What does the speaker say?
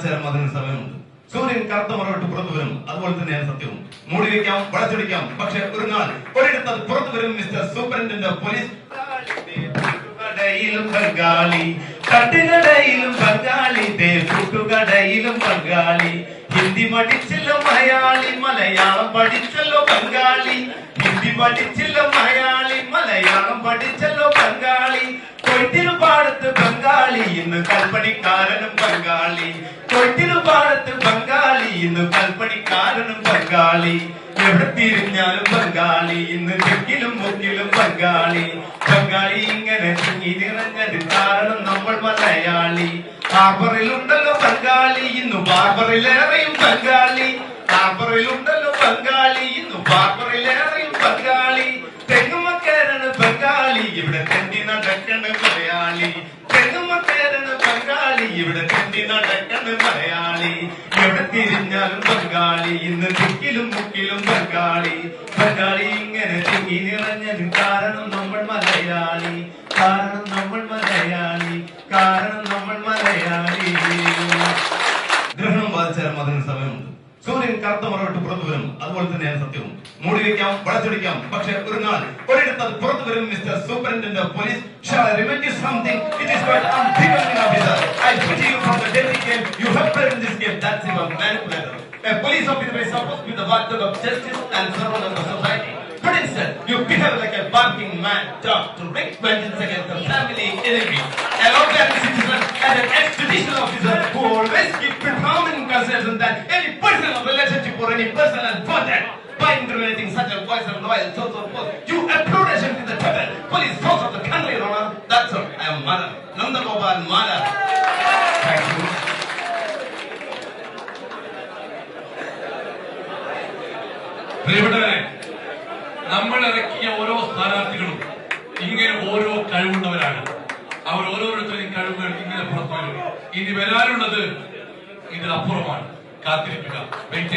ബാധിച്ചാലും അതിന് സമയമുണ്ട്. സൂര്യൻ കറുത്ത മറവിട്ട് പുറത്തു വരും അതുപോലെ തന്നെയാണ് സത്യവും. മൂടി വെക്കാം വളച്ചൊടിക്കാം. പക്ഷെ ഒരു നാൾ ഒരിടത്ത് അത് പുറത്തു വരും മിസ്റ്റർ സൂപ്രണ്ടന്റ് പോലീസ് ബംഗാളി തട്ടുകടയിലും ബംഗാളി ദേ ബംഗാളി. ഹിന്ദി പഠിച്ചല്ലോ മലയാളി മലയാളം പഠിച്ചല്ലോ ബംഗാളി. ഹിന്ദി പഠിച്ചല്ലോ മലയാളി മലയാളം പഠിച്ചല്ലോ ബംഗാളി. കൊയ്ത്തിനു പാടത്ത് ബംഗാളി ഇന്ന് കൽപ്പണിക്കാരനും ബംഗാളി. പാടത്ത് ബംഗാളി ഇന്ന് കൽപ്പണിക്കാരനും ബംഗാളി. എവിടെ തിരിഞ്ഞാലും ബംഗാളി ഇന്ന് തെക്കിലും മുക്കിലും ബംഗാളി. ബംഗാളി ഇങ്ങനെ തിങ്ങി നിറഞ്ഞത് കാരണം നമ്മൾ മലയാളി. ഹാർബറിലുണ്ടല്ലോ ബംഗാളി ഇന്ന് ബാർബറിലേറെയും ബംഗാളി. ഹാർബറിലുണ്ടല്ലോ ബംഗാളി ഇന്ന് ബാർബറിലേറെയും ബംഗാളി. തെങ്ങുമക്കാരാണ് ബംഗാളി ഇവിടെ തെണ്ടി നടക്കണ് മലയാളി. തെങ്ങുമക്കാരാണ് ബംഗാളി ഇവിടെ മലയാളി എവിടെ തിരിഞ്ഞാലും ബംഗാളി. ഇന്ന് ദിക്കിലും മുക്കിലും ബംഗാളി. ബംഗാളി ഇങ്ങനെ തിങ്ങി കാരണം നമ്മൾ മലയാളി. കാരണം നമ്മൾ മലയാളി. കാരണം നമ്മൾ മലയാളി. ഗ്രഹണം ബാധിച്ചാലും അതിന് സമയമുണ്ട്. സൂര്യൻ കറുത്ത മറവിട്ട് പുറത്തു വരും. അതുപോലെ തന്നെയാണ് സത്യവും. മൂടി വെക്കാം വളച്ചൊടിക്കാം. പക്ഷെ ഒരു നാൾ ഒരിടത്ത് അത് പുറത്തു വരും mister superintendent police. Shall I remind you something? It is quite unbecoming officer I pity you from the deadly game you have played in supposed to be the watchdog of justice and servant of the society but instead you behave like a barking mad dog to wreak vengeance against the family enemy a local citizen and an ex-judicial officer who always keep prominent consideration that any personal relationship or any personal contact by incriminating such a voice and loyal source of force. You applaudation to the total police force of the country, Your Honor. That's all. I am Mala. Nanda Gopal Mala. Thank you. പ്രിയപ്പെട്ടവരെ നമ്മൾ ഇറക്കിയ ഓരോ സ്ഥാനാർത്ഥികളും ഇങ്ങനെ ഓരോ കഴിവുള്ളവരാണ്. അവർ ഓരോരുത്തരും കഴിവുകൾ ഇങ്ങനെ പുറത്തു വരും ഇനി വരാനുള്ളത് ഇതിനപ്പുറമാണ് കാത്തിരിക്കുക. വെയിറ്റ്